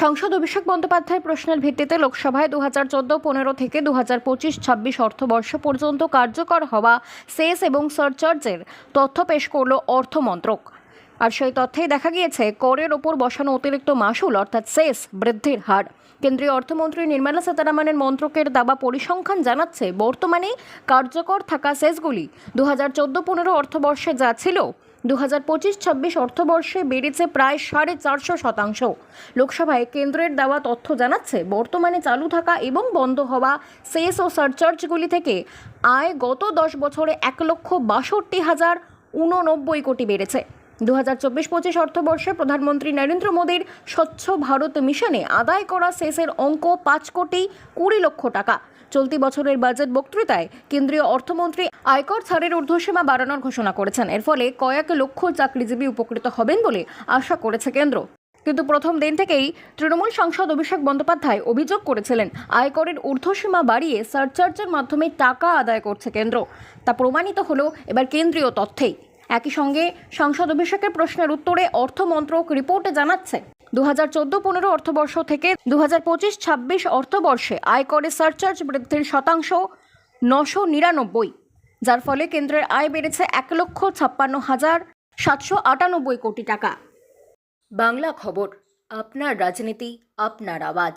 সংসদ অভিষেক বন্দ্যোপাধ্যায় প্রশ্নের ভিত্তিতে লোকসভায় দু হাজার চোদ্দ, পনেরো থেকে দু হাজার পঁচিশ, ছাব্বিশ অর্থবর্ষ পর্যন্ত কার্যকর হওয়া সেস এবং সারচার্জের তথ্য পেশ করল অর্থমন্ত্রক। আর সেই তথ্যেই দেখা গিয়েছে, করের ওপর বসানো অতিরিক্ত মাসুল, অর্থাৎ সেস, বৃদ্ধির হার। কেন্দ্রীয় অর্থমন্ত্রী নির্মলা সীতারামনের মন্ত্রকের দাবা পরিসংখ্যান জানাচ্ছে, বর্তমানে কার্যকর থাকা সেসগুলি দু হাজার চোদ্দ, পনেরো অর্থবর্ষে যা ছিল দু হাজার পঁচিশ ছাব্বিশ অর্থবর্ষে বেড়েছে প্রায় সাড়ে চারশো শতাংশ। লোকসভায় কেন্দ্রের দেওয়া তথ্য জানাচ্ছে, বর্তমানে চালু থাকা এবং বন্ধ হওয়া সেস ও সারচার্জগুলি থেকে আয় গত দশ বছরে এক লক্ষ বাষট্টি হাজার উননব্বই কোটি বেড়েছে। দু হাজার চব্বিশ পঁচিশ অর্থবর্ষে প্রধানমন্ত্রী নরেন্দ্র মোদীর স্বচ্ছ ভারত মিশনে আদায় করা সেসের অঙ্ক পাঁচ কোটি কুড়ি লক্ষ টাকা। চলতি বছরের বাজেট বক্তৃতায় কেন্দ্রীয় অর্থমন্ত্রী আয়কর ছাড়ের ঊর্ধ্বসীমা বাড়ানোর ঘোষণা করেছেন। এর ফলে কয়েক লক্ষ চাকরিজীবী উপকৃত হবেন বলে আশা করেছে কেন্দ্র। কিন্তু প্রথম দিন থেকেই তৃণমূল সাংসদ অভিষেক বন্দ্যোপাধ্যায় অভিযোগ করেছিলেন, আয়করের ঊর্ধ্বসীমা বাড়িয়ে সারচার্জের মাধ্যমে টাকা আদায় করছে কেন্দ্র। তা প্রমাণিত হলো এবার কেন্দ্রীয় তথ্যেই। একই সঙ্গে সংসদ অভিষেকের প্রশ্নের উত্তরে অর্থমন্ত্রক রিপোর্টে জানাচ্ছে দু হাজার চোদ্দ পনেরো অর্থবর্ষ থেকে দু হাজার পঁচিশ ছাব্বিশ অর্থবর্ষে আয়করে সারচার্জ বৃদ্ধির শতাংশ নশো নিরানব্বই, যার ফলে কেন্দ্রের আয় বেড়েছে এক লক্ষ ছাপ্পান্ন হাজার সাতশো আটানব্বই কোটি টাকা। বাংলা খবর, আপনার রাজনীতি, আপনার আওয়াজ।